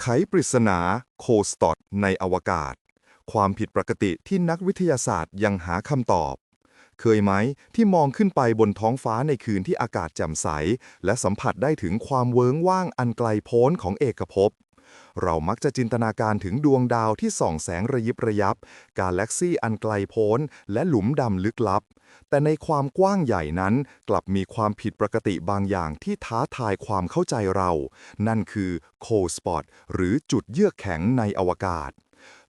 ไขปริศนาโคสตอดในอวกาศ ความผิดปกติที่นักวิทยาศาสตร์ยังหาคำตอบ เคยไหมที่มองขึ้นไปบนท้องฟ้าในคืนที่อากาศแจ่มใส และสัมผัสได้ถึงความเวิ้งว่างอันไกลโพ้นของเอกภพ เรามักจะจินตนาการถึงดวงดาวที่ส่องแสงระยิบระยับ กาแล็กซี่อันไกลโพ้น และหลุมดำลึกลับ แต่ในความกว้างใหญ่นั้น กลับมีความผิดปกติบางอย่างที่ท้าทายความเข้าใจเรา นั่นคือโคสปอตหรือจุดเยือกแข็งในอวกาศ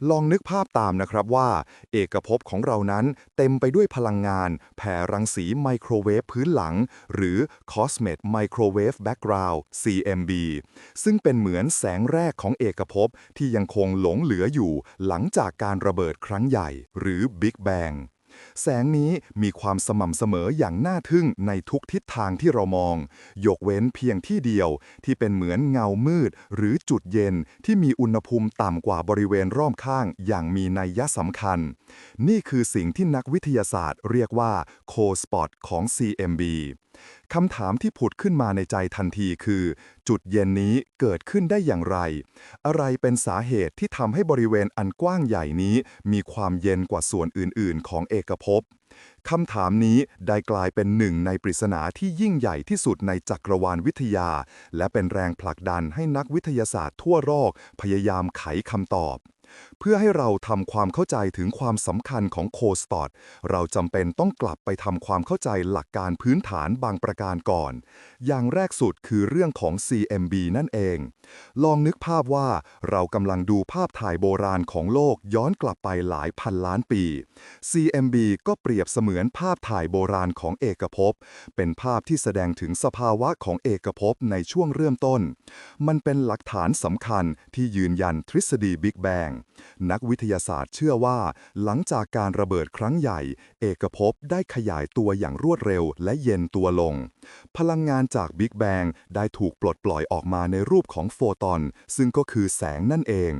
ลองนึกภาพตามนะครับว่า เอกภพของเรานั้นเต็มไปด้วยพลังงาน แผ่รังสีไมโครเวฟพื้นหลัง หรือ Cosmet Microwave Background CMB ซึ่งเป็นเหมือนแสงแรกของเอกภพที่ยังคงหลงเหลืออยู่ หลังจากการระเบิดครั้งใหญ่ หรือ Big Bang แสงนี้มีความสม่ำเสมออย่างน่าทึ่งในทุกทิศทางที่เรามอง ยกเว้นเพียงที่เดียวที่เป็นเหมือนเงามืด หรือจุดเย็นที่มีอุณหภูมิต่ำกว่าบริเวณรอบข้างอย่างมีนัยสำคัญ นี่คือสิ่งที่นักวิทยาศาสตร์เรียกว่าโคสปอตของ CMB คำถามที่ผุดขึ้นมาในใจทันทีคือ จุดเย็นนี้เกิดขึ้นได้อย่างไร อะไรเป็นสาเหตุที่ทำให้บริเวณอันกว้างใหญ่นี้ มีความเย็นกว่าส่วนอื่น ๆ ของเอกภพคำถามนี้ได้กลายเป็นหนึ่งในปริศนาที่ยิ่งใหญ่ที่สุดในจักรวาลวิทยา และเป็นแรงผลักดันให้นักวิทยาศาสตร์ทั่วโลกพยายามไขคำตอบ เพื่อให้เราทำความเข้าใจถึงความสำคัญของโคสตอดเราจำเป็นต้องกลับไปทำความเข้าใจหลักการพื้นฐานบางประการก่อน อย่างแรกสุดคือเรื่องของ CMB นั่นเอง ลองนึกภาพว่าเรากำลังดูภาพถ่ายโบราณของโลกย้อนกลับไปหลายพันล้านปี CMB ก็เปรียบเสมือนภาพถ่ายโบราณของเอกภพ เป็นภาพที่แสดงถึงสภาวะของเอกภพในช่วงเริ่มต้น มันเป็นหลักฐานสำคัญที่ยืนยันทฤษฎีบิ๊กแบงนักวิทยาศาสตร์เชื่อว่า หลังจากการระเบิดครั้งใหญ่ เอกภพได้ขยายตัวอย่างรวดเร็วและเย็นตัวลง พลังงานจากบิ๊กแบงได้ถูกปลดปล่อยออกมาในรูปของโฟตอน ซึ่งก็คือแสงนั่นเอง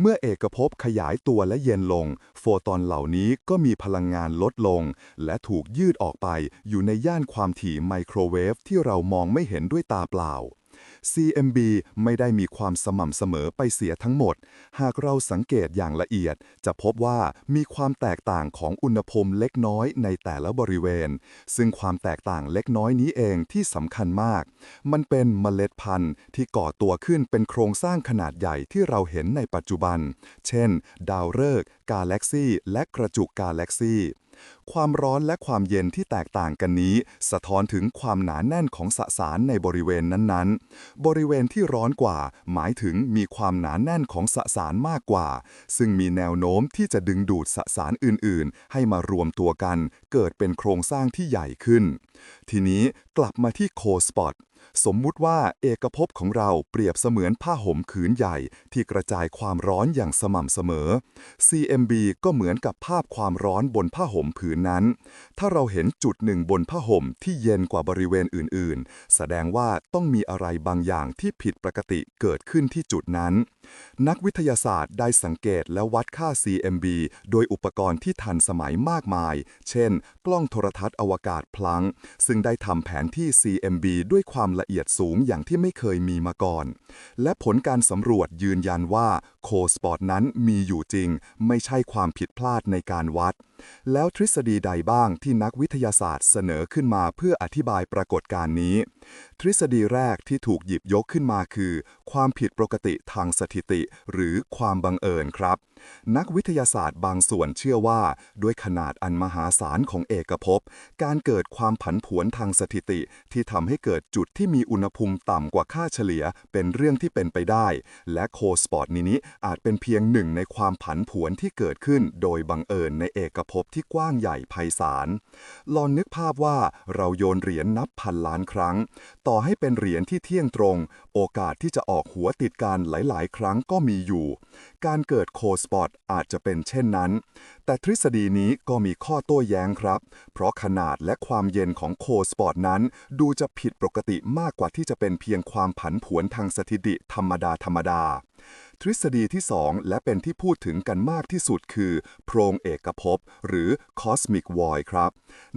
เมื่อเอกภพขยายตัวและเย็นลง โฟตอนเหล่านี้ก็มีพลังงานลดลง และถูกยืดออกไปอยู่ในย่านความถี่ไมโครเวฟที่เรามองไม่เห็นด้วยตาเปล่า CMB ไม่ได้มีความสม่ำเสมอไปเสียทั้งหมด หากเราสังเกตอย่างละเอียด จะพบว่ามีความแตกต่างของอุณหภูมิเล็กน้อยในแต่ละบริเวณ ซึ่งความแตกต่างเล็กน้อยนี้เองที่สำคัญมาก มันเป็นเมล็ดพันธุ์ที่ก่อตัวขึ้นเป็นโครงสร้างขนาดใหญ่ที่เราเห็นในปัจจุบัน เช่น ดาวฤกษ์กาแล็กซี่ และกระจุกกาแล็กซี่ ความร้อนและความเย็นที่แตกต่างกันนี้ สะท้อนถึงความหนาแน่นของสสารในบริเวณนั้นๆ บริเวณที่ร้อนกว่า หมายถึงมีความหนาแน่นของสสารมากกว่า ซึ่งมีแนวโน้มที่จะดึงดูดสสารอื่นๆ ให้มารวมตัวกัน เกิดเป็นโครงสร้างที่ใหญ่ขึ้น ทีนี้กลับมาที่โคสปอตสมมุติว่าเอกภพของเราเปรียบเสมือนผ้าห่มผืนใหญ่ที่กระจายความร้อนอย่างสม่ำเสมอ CMB ก็เหมือนกับภาพความร้อนบนผ้าห่มผืนนั้น ถ้าเราเห็นจุดหนึ่งบนผ้าห่มที่เย็นกว่าบริเวณอื่น ๆ แสดงว่าต้องมีอะไรบางอย่างที่ผิดปกติเกิดขึ้นที่จุดนั้น นักวิทยาศาสตร์ได้สังเกตและวัดค่า CMB โดยอุปกรณ์ที่ทันสมัยมากมาย เช่น กล้องโทรทัศน์อวกาศพลัง ซึ่งได้ทำแผนที่ CMB ด้วยความละเอียดสูงอย่างที่ไม่เคยมีมาก่อน และผลการสำรวจยืนยันว่าโคสปอตนั้นมีอยู่จริง ไม่ใช่ความผิดพลาดในการวัด แล้วทฤษฎีใดบ้างที่นักวิทยาศาสตร์เสนอขึ้นมาเพื่ออธิบายปรากฏการณ์นี้ ทฤษฎีแรกที่ถูกหยิบยกขึ้นมาคือ ความผิดปกติทางสถิติหรือความบังเอิญครับ นักวิทยาศาสตร์บางส่วนเชื่อว่า ด้วยขนาดอันมหาศาลของเอกภพ การเกิดความผันผวนทางสถิติ ที่ทำให้เกิดจุดที่มีอุณหภูมิต่ำกว่าค่าเฉลี่ย เป็นเรื่องที่เป็นไปได้ และโคสปอตนี้นี้อาจเป็นเพียงหนึ่งในความผันผวนที่เกิดขึ้น โดยบังเอิญในเอกภพที่กว้างใหญ่ไพศาลลองนึกภาพว่าเราโยนเหรียญนับพันล้านครั้ง ต่อให้เป็นเหรียญที่เที่ยงตรง โอกาสที่จะออกหัวติดกันหลาย ๆ ครั้งก็มีอยู่ การเกิดโคสปอตอาจจะเป็นเช่นนั้น แต่ทฤษฎีนี้ก็มีข้อโต้แย้งครับ เพราะขนาดและความเย็นของโคสปอร์ตนั้น ดูจะผิดปกติมากกว่าที่จะเป็นเพียงความผันผวนทางสถิติธรรมดาธรรมดา ทฤษฎีที่ 2 และเป็นที่พูดถึงกันมากที่สุดคือโพรงเอกภพหรือ Cosmic Void ครับ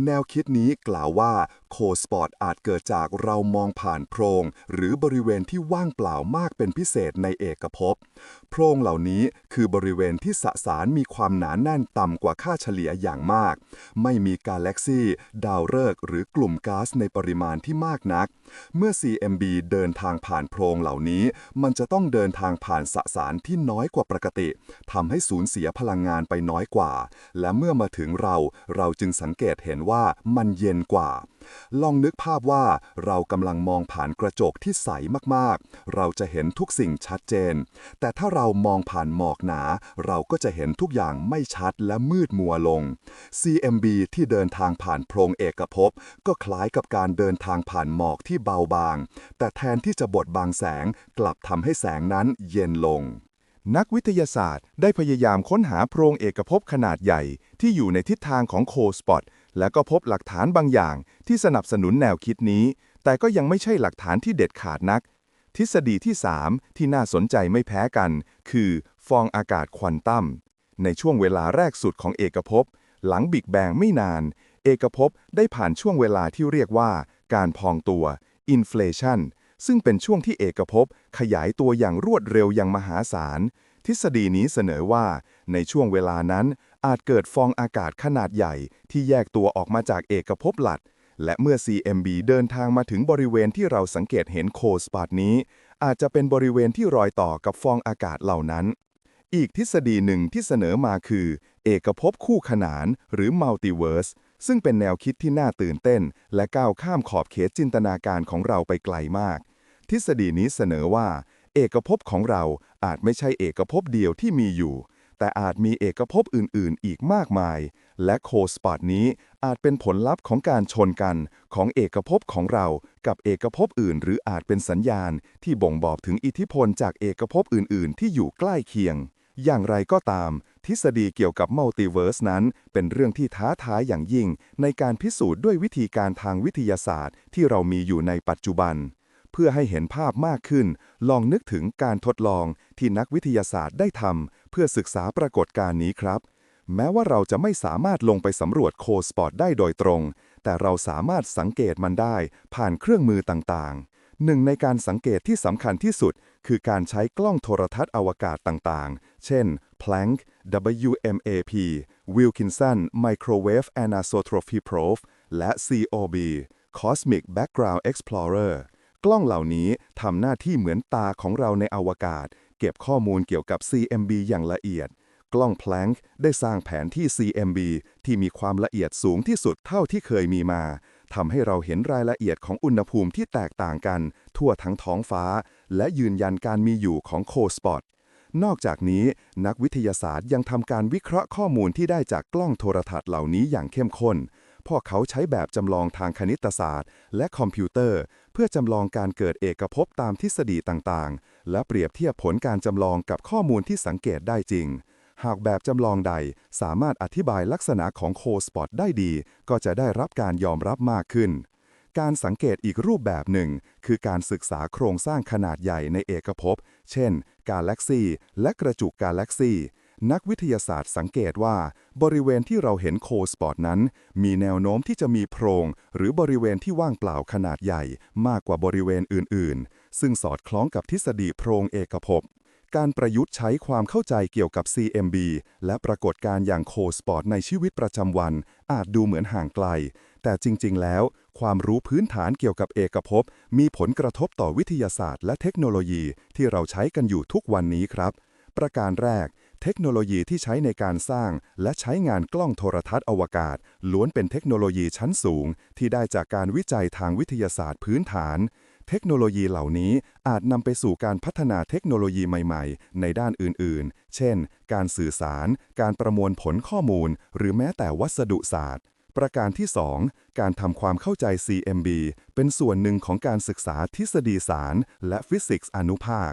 แนวคิดนี้กล่าวว่าโคสปอร์ตอาจเกิดจากเรามองผ่านโพรง หรือบริเวณที่ว่างเปล่ามากเป็นพิเศษในเอกภพโพรงเหล่านี้คือบริเวณที่สสารมีความหนาแน่นต่่ำกว่าค่าเฉลี่ยอย่างมาก ไม่มีกาแล็กซีดาวฤกษ์หรือกลุ่มก๊าซในปริมาณที่มากนักเมื่อ CMB เดินทางผ่านโพรงเหล่านี้ มันจะต้องเดินทางผ่านสสารที่น้อยกว่าปกติทำให้สูญเสียพลังงานไปน้อยกว่า และเมื่อมาถึงเราเราจึงสังเกตเห็นว่ามันเย็นกว่า ลองนึกภาพว่าเรากำลังมองผ่านกระจกที่ใสมากๆ เราจะเห็นทุกสิ่งชัดเจน แต่ถ้าเรามองผ่านหมอกหนา เราก็จะเห็นทุกอย่างไม่ชัดและมืดมัวลง CMB ที่เดินทางผ่านโพรงเอกภพก็คล้ายกับการเดินทางผ่านหมอกที่เบาบาง แต่แทนที่จะบดบังแสงกลับทำให้แสงนั้นเย็นลง นักวิทยาศาสตร์ได้พยายามค้นหาโพรงเอกภพขนาดใหญ่ ที่อยู่ในทิศทางของโคสปอตและก็พบหลักฐานบางอย่าง ที่สนับสนุนแนวคิดนี้ แต่ก็ยังไม่ใช่หลักฐานที่เด็ดขาดนัก ทฤษฎีที่ 3 ที่น่าสนใจไม่แพ้กัน คือ ฟองอากาศควอนตัมในช่วงเวลาแรกสุดของเอกภพ หลังบิ๊กแบงไม่นาน เอกภพได้ผ่านช่วงเวลาที่เรียกว่า การพองตัว อินฟลชันซึ่งเป็นช่วงที่เอกภพขยายตัวอย่างรวดเร็วอย่างมหาศาล ทฤษฎีนี้เสนอว่า ในช่วงเวลานั้นอาจเกิดฟองอากาศขนาดใหญ่ ที่แยกตัวออกมาจากเอกภพหลัด และเมื่อ CMB เดินทางมาถึงบริเวณที่เราสังเกตเห็นโคสปาดนี้ อาจจะเป็นบริเวณที่รอยต่อกับฟองอากาศเหล่านั้น อีกทฤษฎีหนึ่งที่เสนอมาคือ เอกภพคู่ขนานหรือมัลติเวิร์ส ซึ่งเป็นแนวคิดที่น่าตื่นเต้น และก้าวข้ามขอบเขตจินตนาการของเราไปไกลมาก ทฤษฎีนี้เสนอว่า เอกภพของเราอาจไม่ใช่เอกภพเดียวที่มีอยู่ แต่อาจมีเอกภพอื่น ๆ อีกมากมาย และโคสปอตนี้อาจเป็นผลลัพธ์ของการชนกันของเอกภพของเรากับเอกภพอื่น หรืออาจเป็นสัญญาณ ที่บ่งบอกถึงอิทธิพลจากเอกภพอื่น ๆ ที่อยู่ใกล้เคียง อย่างไรก็ตาม ทฤษฎีเกี่ยวกับมัลติเวิร์สนั้น เป็นเรื่องที่ท้าทายอย่างยิ่ง ในการพิสูจน์ด้วยวิธีการทางวิทยาศาสตร์ ที่เรามีอยู่ในปัจจุบัน เพื่อให้เห็นภาพมากขึ้น ลองนึกถึงการทดลองที่นักวิทยาศาสตร์ได้ทำเพื่อศึกษาปรากฏการณ์นี้ครับ แม้ว่าเราจะไม่สามารถลงไปสำรวจโคสปอตได้โดยตรง แต่เราสามารถสังเกตมันได้ผ่านเครื่องมือต่างๆ หนึ่งในการสังเกตที่สำคัญที่สุด คือการใช้กล้องโทรทัศน์อวกาศต่างๆ เช่น Planck WMAP Wilkinson Microwave Anisotropy Probe และ COB Cosmic Background Explorer กล้องเหล่านี้ทำหน้าที่เหมือนตาของเราในอวกาศ เก็บข้อมูลเกี่ยวกับ CMB อย่างละเอียด กล้อง Planck ได้สร้างแผนที่ CMB ที่มีความละเอียดสูงที่สุดเท่าที่เคยมีมา ทำให้เราเห็นรายละเอียดของอุณหภูมิที่แตกต่างกัน ทั่วทั้งท้องฟ้า และยืนยันการมีอยู่ของโคสปอตนอกจากนี้นักวิทยาศาสตร์ยังทำการวิเคราะห์ข้อมูลที่ได้จากกล้องโทรทัศน์เหล่านี้อย่างเข้มข้นพวกเขาใช้แบบจำลองทางคณิตศาสตร์ และคอมพิวเตอร์ เพื่อจำลองการเกิดเอกภพตามทฤษฎีต่างๆ และเปรียบเทียบผลการจำลองกับข้อมูลที่สังเกตได้จริง หากแบบจำลองใดสามารถอธิบายลักษณะของโคสปอตได้ดี ก็จะได้รับการยอมรับมากขึ้น การสังเกตอีกรูปแบบหนึ่ง คือการศึกษาโครงสร้างขนาดใหญ่ในเอกภพ เช่น กาแล็กซีและกระจุกกาแล็กซีนักวิทยาศาสตร์สังเกตว่า บริเวณที่เราเห็นโคสปอตนั้น มีแนวโน้มที่จะมีโพรง หรือบริเวณที่ว่างเปล่าขนาดใหญ่ มากกว่าบริเวณอื่น ๆ ซึ่งสอดคล้องกับทฤษฎีโพรงเอกภพ การประยุกต์ใช้ความเข้าใจเกี่ยวกับ CMB และปรากฏการณ์อย่างโคสปอร์ตในชีวิตประจำวัน อาจดูเหมือนห่างไกล แต่จริง ๆ แล้ว ความรู้พื้นฐานเกี่ยวกับเอกภพ มีผลกระทบต่อวิทยาศาสตร์และเทคโนโลยีที่เราใช้กันอยู่ทุกวันนี้ครับ ประการแรก เทคโนโลยีที่ใช้ในการสร้าง และใช้งานกล้องโทรทัศน์อวกาศ ล้วนเป็นเทคโนโลยีชั้นสูง ที่ได้จากการวิจัยทางวิทยาศาสตร์พื้นฐาน เทคโนโลยีเหล่านี้อาจนำไปสู่การพัฒนาเทคโนโลยีใหม่ๆ ในด้านอื่นๆ เช่น การสื่อสาร การประมวลผลข้อมูล หรือแม้แต่วัสดุศาสตร์ ประการที่ 2 การทำความเข้าใจ CMB เป็นส่วนหนึ่งของการศึกษาทฤษฎีสาร และฟิสิกส์อนุภาค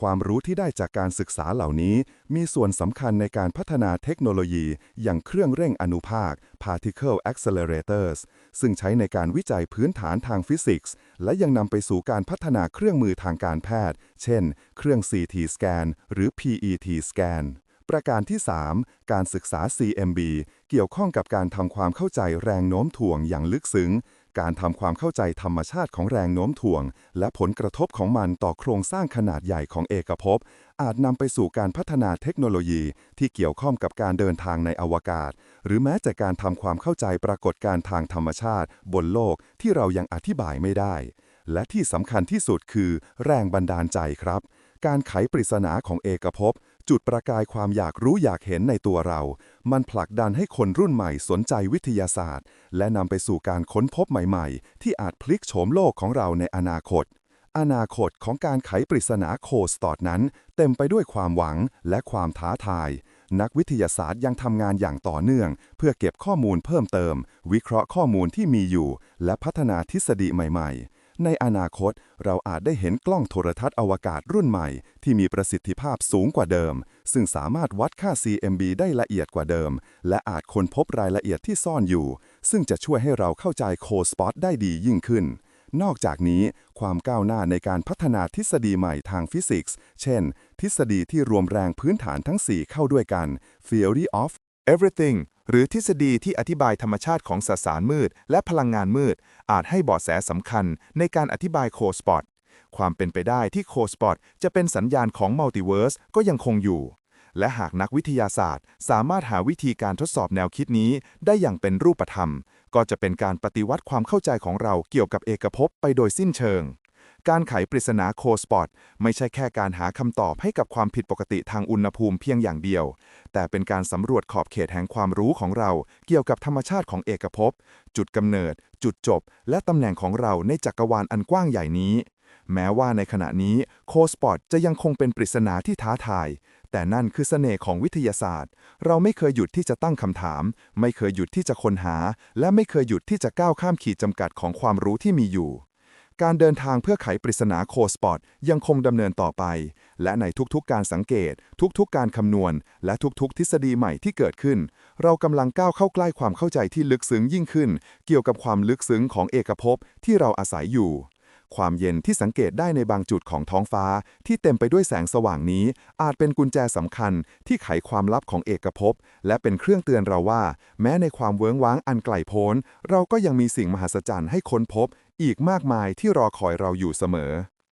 ความรู้ที่ได้จากการศึกษาเหล่านี้ มีส่วนสำคัญในการพัฒนาเทคโนโลยี อย่างเครื่องเร่งอนุภาค particle accelerators ซึ่งใช้ในการวิจัยพื้นฐานทางฟิสิกส์ และยังนำไปสู่การพัฒนาเครื่องมือทางการแพทย์ เช่น เครื่อง CT scan หรือ PET scan ประการที่ 3 การศึกษา CMB เกี่ยวข้องกับการทำความเข้าใจแรงโน้มถ่วงอย่างลึกซึ้ง การทำความเข้าใจธรรมชาติของแรงโน้มถ่วง และผลกระทบของมันต่อโครงสร้างขนาดใหญ่ของเอกภพ อาจนำไปสู่การพัฒนาเทคโนโลยีที่เกี่ยวข้องกับการเดินทางในอวกาศ หรือแม้แต่การทำความเข้าใจปรากฏการณ์ทางธรรมชาติ บนโลกที่เรายังอธิบายไม่ได้ และที่สำคัญที่สุดคือ แรงบันดาลใจครับ การไขปริศนาของเอกภพ จุดประกายความอยากรู้อยากเห็นในตัวเรา มันผลักดันให้คนรุ่นใหม่สนใจวิทยาศาสตร์ และนำไปสู่การค้นพบใหม่ๆ ที่อาจพลิกโฉมโลกของเราในอนาคต อนาคตของการไขปริศนาโคสตอดนั้น เต็มไปด้วยความหวังและความท้าทาย นักวิทยาศาสตร์ยังทำงานอย่างต่อเนื่อง เพื่อเก็บข้อมูลเพิ่มเติม วิเคราะห์ข้อมูลที่มีอยู่ และพัฒนาทฤษฎีใหม่ ๆ ในอนาคตเราอาจได้เห็นกล้องโทรทัศน์อวกาศรุ่นใหม่ ที่มีประสิทธิภาพสูงกว่าเดิม ซึ่งสามารถวัดค่า CMB ได้ละเอียดกว่าเดิม และอาจค้นพบรายละเอียดที่ซ่อนอยู่ ซึ่งจะช่วยให้เราเข้าใจโคสปอตได้ดียิ่งขึ้น นอกจากนี้ ความก้าวหน้าในการพัฒนาทฤษฎีใหม่ทางฟิสิกส์ เช่น ทฤษฎีที่รวมแรงพื้นฐานทั้ง 4 เข้าด้วยกัน Theory of Everything หรือทฤษฎีที่อธิบายธรรมชาติของสสารมืด และพลังงานมืด อาจให้เบาะแสสำคัญในการอธิบายโคสปอตความเป็นไปได้ที่โคสปอตจะเป็นสัญญาณของมัลติเวิร์สก็ยังคงอยู่ และหากนักวิทยาศาสตร์ สามารถหาวิธีการทดสอบแนวคิดนี้ ได้อย่างเป็นรูปธรรม ก็จะเป็นการปฏิวัติความเข้าใจของเราเกี่ยวกับเอกภพไปโดยสิ้นเชิง การไขปริศนาโคสปอตไม่ใช่แค่การหาคำตอบให้กับความผิดปกติทางอุณหภูมิเพียงอย่างเดียว แต่เป็นการสำรวจขอบเขตแห่งความรู้ของเรา เกี่ยวกับธรรมชาติของเอกภพ จุดกำเนิด จุดจบ และตำแหน่งของเราในจักรวาลอันกว้างใหญ่นี้ แม้ว่าในขณะนี้โคสปอตจะยังคงเป็นปริศนาที่ท้าทาย แต่นั่นคือเสน่ห์ของวิทยาศาสตร์ เราไม่เคยหยุดที่จะตั้งคำถาม ไม่เคยหยุดที่จะค้นหา และไม่เคยหยุดที่จะก้าวข้ามขีดจำกัดของความรู้ที่มีอยู่ การเดินทางเพื่อไขปริศนาโคสปอตยังคงดำเนินต่อไป และในทุกๆการสังเกต ทุกๆการคำนวณ และทุกๆ ทฤษฎีใหม่ที่เกิดขึ้น เรากำลังก้าวเข้าใกล้ความเข้าใจที่ลึกซึ้งยิ่งขึ้น เกี่ยวกับความลึกซึ้งของเอกภพที่เราอาศัยอยู่ ความเย็นที่สังเกตได้ในบางจุดของท้องฟ้า ที่เต็มไปด้วยแสงสว่างนี้ อาจเป็นกุญแจสำคัญที่ไขความลับของเอกภพและเป็นเครื่องเตือนเราว่า แม้ในความเวิ้งว้างอันไกลโพ้น เราก็ยังมีสิ่งมหัศจรรย์ให้ค้นพบ อีกมากมายที่รอคอยเราอยู่เสมอ